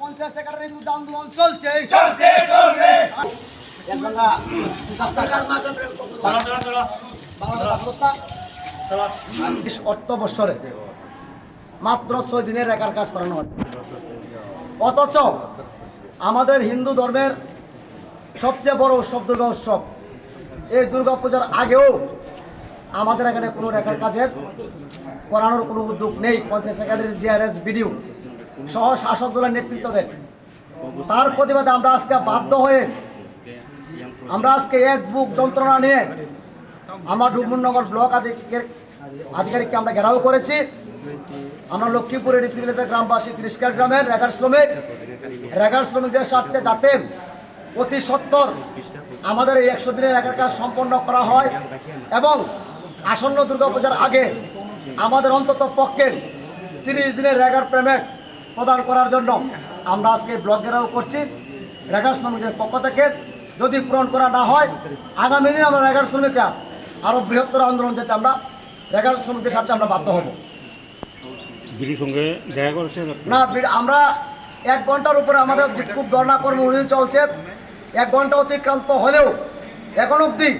পঞ্চায়েত সেক্রেটারির বিরুদ্ধে আন্দোলন চলছে চলছে চলবে মাত্র ছয় দিনের রেখার কাজ করানো অথচ আমাদের হিন্দু ধর্মের সবচেয়ে বড় উৎসব দুর্গা উৎসব। এই দুর্গা পূজার আগেও আমাদের এখানে কোনো রেখার কাজের করানোর কোনো উদ্যোগ নেই। পঞ্চায়েত সেক্রেটারি, জিআরএস, বিডিও সহ শাসক দলের নেতৃত্ব দেন তার প্রতিবাদে আমরা আজকে বাধ্য হয়ে আমরা আজকে এক বুক যন্ত্রণা নিয়ে আমার ডুবমুনগর ব্লক আধিকারিক আধিকারিককে আমরা ঘেরাও করেছি। আমরা লক্ষ্মীপুরের ডিসিবিলিতে গ্রামবাসী তিরিশকার গ্রামের রেগার শ্রমিক রেগার শ্রমিকদের স্বার্থে যাতে অতি সত্তর। আমাদের এই একশো দিনের একার কাজ সম্পন্ন করা হয় এবং আসন্ন দুর্গাপূজার আগে আমাদের অন্তত পক্ষে তিরিশ দিনের রেগার পেমেন্ট প্রদান করার জন্য আমরা আজকে ব্লক ঘেরাও করছি। রেগার শ্রমিকের পক্ষ থেকে যদি পূরণ করা না হয় আগামী দিন আমরা রেগার শ্রমিকরা আরও বৃহত্তর আন্দোলন যেতে আমরা রেগার শ্রমিকদের সাথে আমরা বাধ্য হব? না আমরা এক ঘণ্টার উপরে আমাদের বিক্ষোভ ধর্ণা কর্মসূচি চলছে। এক ঘণ্টা অতিক্রান্ত হলেও এখন অবধি